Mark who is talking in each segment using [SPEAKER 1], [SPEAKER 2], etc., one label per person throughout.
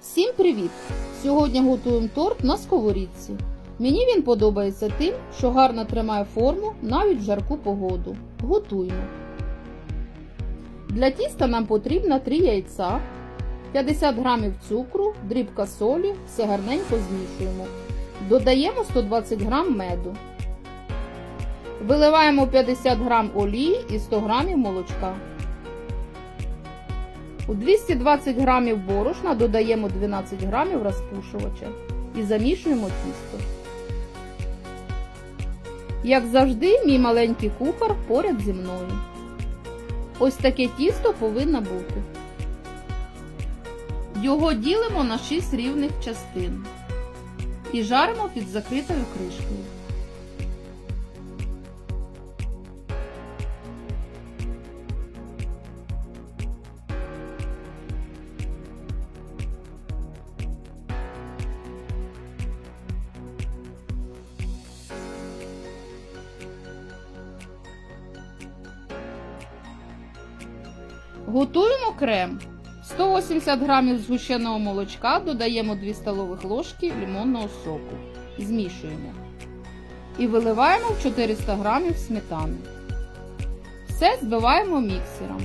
[SPEAKER 1] Всім привіт! Сьогодні готуємо торт на сковорідці. Мені він подобається тим, що гарно тримає форму навіть в жарку погоду. Готуємо. Для тіста нам потрібно 3 яйця, 50 г цукру, дрібка солі, все гарненько змішуємо. Додаємо 120 г меду. Виливаємо 50 г олії і 100 г молочка. У 220 г борошна додаємо 12 г розпушувача і замішуємо тісто. Як завжди, мій маленький кухар поряд зі мною. Ось таке тісто повинно бути. Його ділимо на 6 рівних частин і жаримо під закритою кришкою. Готуємо крем. 180 г згущеного молочка додаємо 2 столових ложки лимонного соку. Змішуємо. І виливаємо в 400 г сметани. Все збиваємо міксером.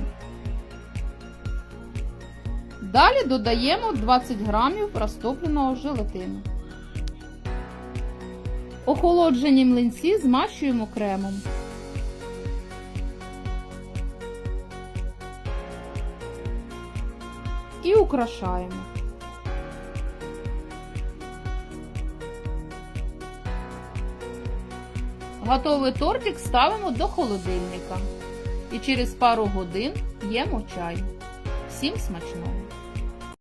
[SPEAKER 1] Далі додаємо 20 г розтопленого желатину. Охолоджені млинці змащуємо кремом. І украшаємо. Готовий тортик ставимо до холодильника і через пару годин п'ємо чай. Всім смачного!